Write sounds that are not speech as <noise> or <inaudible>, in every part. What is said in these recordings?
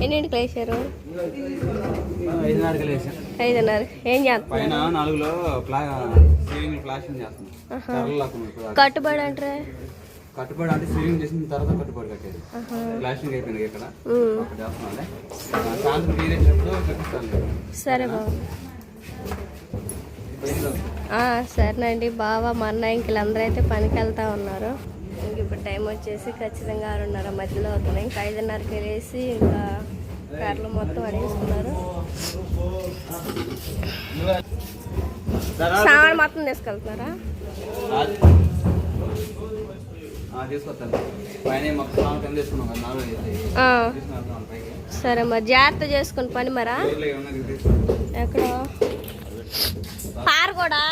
ఎన్నింటికి లేచారు? ఐదున్నర. ఏం చేస్తున్నారు? కట్టుబడి అంటారా? కట్టుబడి అంటే చేసిన తర్వాత కట్టుబడి కట్టేది. ప్లాస్టింగ్ అయిపోయింది ఇక్కడ. కట్టిస్తాను సరే బాబు. సరేనండి. బావ మా అన్న ఇంకలందరూ అయితే పనికి వెళ్తా ఉన్నారు. ఇప్పుడు టైం వచ్చేసి ఖచ్చితంగా ఆరున్నర మధ్యలో అవుతున్నాయి ఇంకా ఐదున్నరకి వెళ్ళేసి ఇంకా కర్రలు మొత్తం అడిగేసుకున్నారు. సామాన్ మొత్తం తీసుకెళ్తున్నారా సరే మరి జాగ్రత్త చేసుకుని పని మరా? ఎక్కడ? పారు కూడా?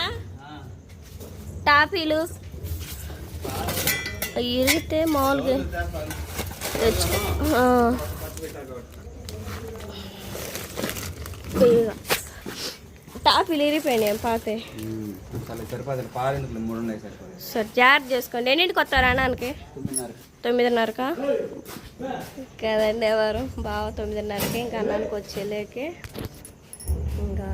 టాఫీలు అవి ఇరిగితే మామూలుగా. తెచ్చుకో. టాపీలు ఇదిగో. ఇరిగిపోయినాయి పాతే. సరే జాగ్రత్త చేసుకోండి. ఎన్నింటికి వస్తారు అన్నానికి? తొమ్మిదిన్నర తొమ్మిదిన్నరకా? కదండి ఎవరు? బావ తొమ్మిదిన్నరకి ఇంకా అన్నానికి వచ్చేలేకే. ఇంకా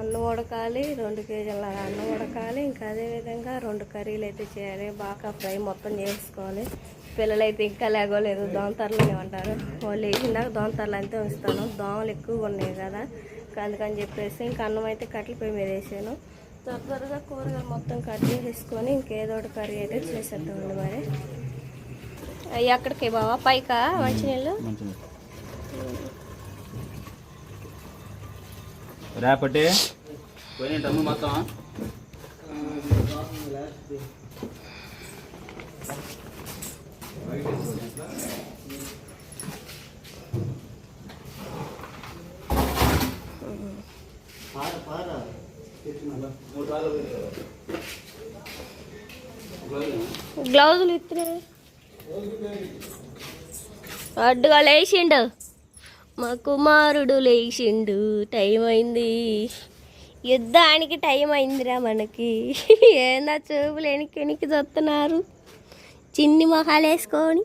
అన్నం ఉడకాలి రెండు కేజీల అన్నం ఉడకాలి ఇంకా అదేవిధంగా రెండు కర్రీలు అయితే చేయాలి. బాగా ఫ్రై మొత్తం చేసుకోవాలి. పిల్లలైతే ఇంకా లేగోలేదు. దోమతరలు ఉంటారు వాళ్ళు వేసిందాక దోమతరలు అంతే ఉంచుతాను. దోమలు ఎక్కువగా ఉన్నాయి కదా. అందుకని చెప్పేసి ఇంకా అన్నం అయితే కట్టెల పొయ్యి మీద వేసాను. త్వర త్వరగా కూరగాయలు మొత్తం కట్ చేసేసుకొని ఇంకేదో ఒకటి కర్రీ అయితే చేసేద్దామండి మరి. అవి ఎక్కడికి బావా? పైకా? మంచినీళ్ళు. మంచిది రేపటి పోయినట్టమ్మ మొత్తం. గ్లౌజులు ఇస్తే అడ్డుగా లేచిండు. మా కుమారుడు లేచిండు. టైం అయింది. యుద్ధానికి టైం అయిందిరా మనకి. ఏందా చూపులు వెనక్కి వెనక్కి చూస్తున్నారు? చిన్ని మొహాలు వేసుకొని.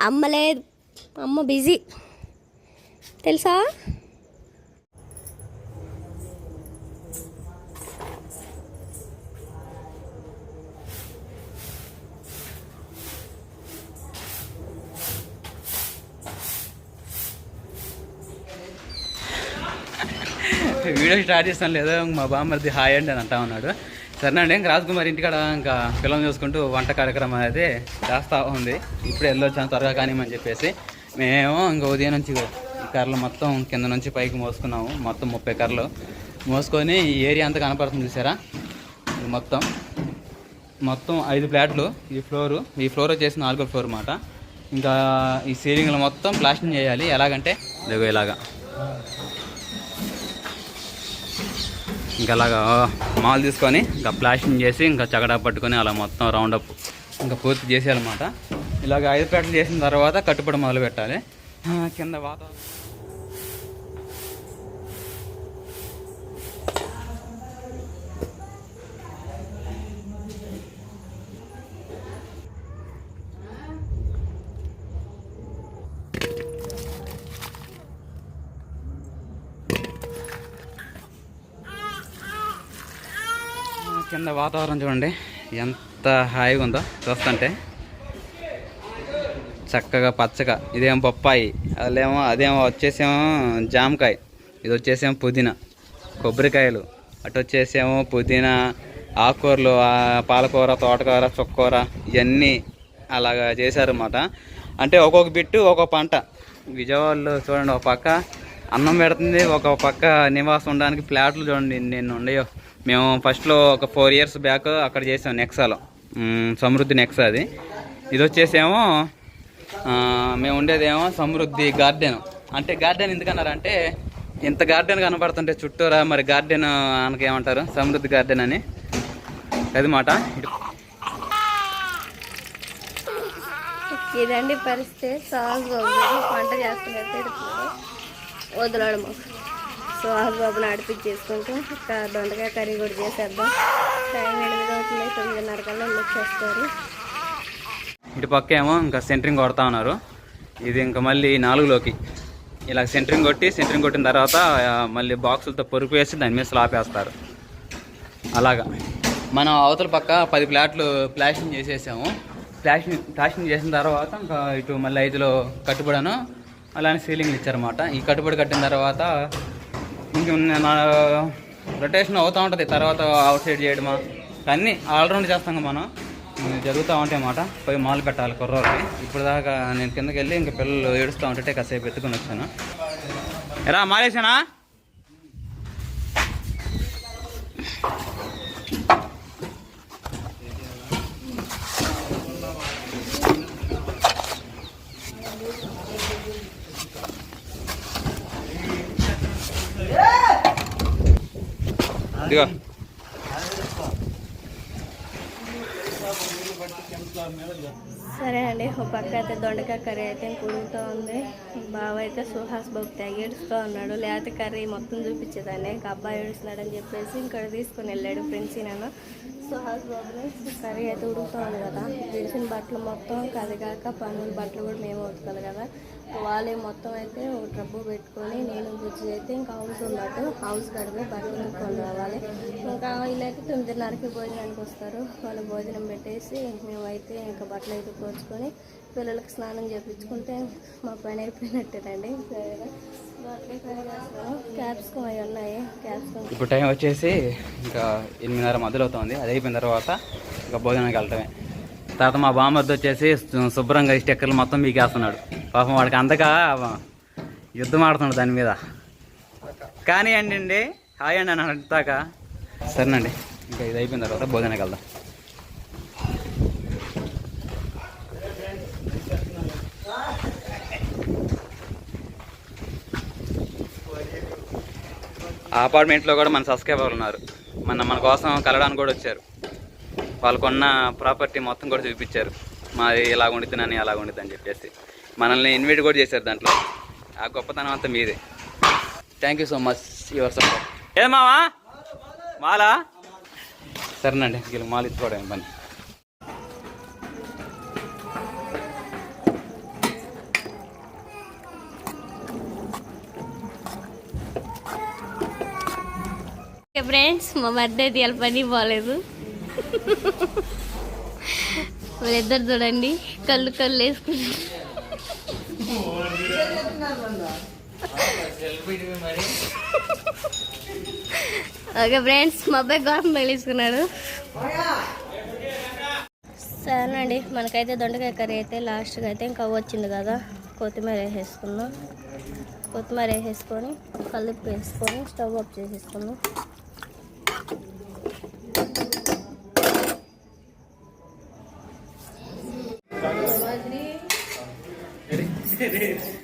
అమ్మ లేదు. అమ్మ బిజీ. తెలుసా? వీడియో స్టార్ట్ చేస్తాను. లేదా మా బామ్మర్ది హాయ్ అండి అని అంటా ఉన్నాడు. సరేనండి ఇంకా రాజకుమారి ఇంటికాడ ఇంకా పిల్లలు చూసుకుంటూ వంట కార్యక్రమం అయితే చేస్తూ ఉంది. ఇప్పుడే వెళ్ళొచ్చాను త్వరగా కానిమని చెప్పేసి. మేము ఇంకా ఉదయం నుంచి కర్రలు మొత్తం కింద నుంచి పైకి మోసుకున్నాము. మొత్తం ముప్పై కర్రలు మోసుకొని ఈ ఏరియా అంతా కనపడుతుంది చూసారా? మొత్తం. మొత్తం ఐదు ఫ్లాట్లు ఈ ఫ్లోరు. ఈ ఫ్లోర్ వచ్చేసి నాలుగో ఫ్లోర్ అన్నమాట. ఇంకా ఈ సీలింగ్లు మొత్తం ప్లాస్టింగ్ చేయాలి. ఎలాగంటే ఇదిగో ఇలాగా. ఇంకా అలాగా మాల్ తీసుకొని ఇంకా ప్లాస్టింగ్ చేసి ఇంకా చగడా పట్టుకొని అలా మొత్తం రౌండప్ ఇంకా పూర్తి చేసేయాలన్నమాట. ఇలాగ ఐదు ప్యాట్లు చేసిన తర్వాత కట్టుబడి మొదలు పెట్టాలి కింద వాతావరణం. కింద వాతావరణం చూడండి. ఎంత హాయిగా ఉందో చూస్తుంటే. చక్కగా పచ్చగా. ఇదేమో బొప్పాయి అదేమో అదేమో వచ్చేసేమో జామకాయ ఇది వచ్చేసేమో పుదీనా కొబ్బరికాయలు అటు వచ్చేసేమో పుదీనా ఆకుకూరలు పాలకూర తోటకూర చుక్కూర ఇవన్నీ అలాగా చేశారన్నమాట. అంటే ఒక్కొక్క బిట్టు ఒక్కొక్క పంట. విజయవాడలో చూడండి ఒక పక్క అన్నం పెడుతుంది ఒక పక్క నివాసం ఉండడానికి ఫ్లాట్లు చూడండి నేను ఉండయో మేము ఫస్ట్లో ఒక ఫోర్ ఇయర్స్ బ్యాక్ అక్కడ చేసాం నెక్సాలో సమృద్ధి నెక్సా అది. ఇది వచ్చేసేమో మేము ఉండేదేమో సమృద్ధి గార్డెన్. అంటే గార్డెన్ ఎందుకన్నారంటే ఇంత గార్డెన్ కనబడుతుంటే చుట్టూరా మరి గార్డెన్ అనకి ఏమంటారు? సమృద్ధి గార్డెన్ అని. అది మాట. ఇదండి పరిస్థితి. సాగు పంట చేస్తున్నట్టు వదిలాడు మాకు సుహాస్ బాబు నడిపించేసుకుంటూ ఇంకా దొండకాయ కర్రీ కూడా చేసేద్దాం. టైం ఎనిమిది అవుతుంది తొమ్మిదిన్నర కల్లా వచ్చేస్తారు. ఇటు పక్క ఏమో ఇంకా సెంటరింగ్ కొడతా ఉన్నారు. ఇది ఇంకా మళ్ళీ నాలుగులోకి. ఇలా సెంటరింగ్ కొట్టి సెంటరింగ్ కొట్టిన తర్వాత మళ్ళీ బాక్సులతో పొరుపు వేసి దాని మీద స్లాపేస్తారు. అలాగా. మనం అవతల పక్క పది ప్లాట్లు ప్లాషింగ్ చేసేసాము. ప్లాషింగ్ ప్లాషింగ్ చేసిన తర్వాత ఇంకా ఇటు మళ్ళీ ఐదులో కట్టుబడను. అలానే సీలింగ్లు ఇచ్చారన్నమాట. ఈ కట్టుబడి కట్టిన తర్వాత ఇంక రొటేషన్ అవుతూ ఉంటుంది. తర్వాత అవుట్ సైడ్ చేయడమా అన్నీ ఆల్రౌండ్ చేస్తాం మనం. జరుగుతూ ఉంటాయి అన్నమాట. పోయి మాలు పెట్టాలి కుర్రోళ్ళకి. ఇప్పుడు దాకా నేను కిందకి వెళ్ళి ఇంకా పిల్లలు ఏడుస్తూ ఉంటే కాసేపు ఎత్తుకుని వచ్చాను. ఎరా మాలేసానా ఇదిగా. సరే అండి ఒక పక్క అయితే దొండకాయ కర్రీ అయితే కుడుగుతూ ఉంది. బావ అయితే సుహాస్ బాబు తెగ ఏడుస్తూ ఉన్నాడు. లేకపోతే కర్రీ మొత్తం చూపించేదాన్ని ఇంకా అబ్బాయి ఏడుస్తున్నాడని చెప్పేసి ఇంకా తీసుకుని వెళ్ళాడు ఫ్రెండ్స్ నేను సుహాస్ బాబుని కర్రీ అయితే ఉడుకుతూ ఉంది కదా. విడిచిన బట్టలు మొత్తం కదిగాక పనులు బట్టలు కూడా మేము ఉతకాలి కదా. వాళ్ళే మొత్తం అయితే ఒక ట్రబ్బు పెట్టుకొని నేను బుజ్జి అయితే ఇంకా హౌస్ ఉన్నట్టు హౌస్ కడిగి బట్టలు ఉతుక్కొని రావాలి ఇంకా వీళ్ళైతే తొమ్మిదిన్నరకి భోజనానికి వస్తారు. వాళ్ళు భోజనం పెట్టేసి మేమైతే ఇంకా బట్టలు అయితే కోచుకొని పిల్లలకి స్నానం చేయించుకుంటే మా పని అయిపోయినట్టేనండి. క్యాప్సికమ్ అవి ఉన్నాయి. క్యాప్సికమ్ ఇప్పుడు టైం వచ్చేసి ఇంకా ఎనిమిదిన్నర మధ్యలో అవుతుంది. అది అయిపోయిన తర్వాత ఇంకా భోజనానికి వెళ్ళటమే. తర్వాత మా బామ్మద్దు వచ్చేసి శుభ్రంగా ఈ స్టెక్కర్లు మొత్తం మీకేస్తున్నాడు పాపం వాడికి అందక యుద్ధం ఆడుతున్నాడు దాని మీద. కానీ అండి అండి హాయ్ అండి అని అడుగుతాక సరేనండి ఇంకా ఇది అయిపోయిన తర్వాత భోజనానికి వెళ్దాం. ఆ అపార్ట్మెంట్లో కూడా మన సబ్స్క్రైబర్లు ఉన్నారు. మన మన కోసం కలడానికి కూడా వచ్చారు. వాళ్ళకున్న ప్రాపర్టీ మొత్తం కూడా చూపించారు. మాది ఇలా ఉండితేనని అలా ఉండిద్దని అని చెప్పేసి. మనల్ని ఇన్వైట్ కూడా చేశారు దాంట్లో. ఆ గొప్పతనం అంతా మీదే. Thank you so much your support ఏ మావా? మాలా? సరేనండి వీళ్ళు మాల ఇచ్చుకోవడం పని? ఫ్రెండ్స్ మా బర్త్డే తీయాలి పని బాగాలేదు <laughs> వాళ్ళిద్దరు చూడండి కళ్ళు కళ్ళు వేసుకున్నారు. ఓకే ఫ్రెండ్స్ మా అబ్బాయి గోపం పెళ్ళిసుకున్నాడు సరేనండి మనకైతే దొండకాయ కర్రీ అయితే లాస్ట్గా అయితే ఇంకా వచ్చింది కదా కొత్తిమీర వేసేసుకుందాం. కొత్తిమీర వేసేసుకొని కలిపి వేసుకొని స్టవ్ ఆఫ్ చేసేసుకుందాం.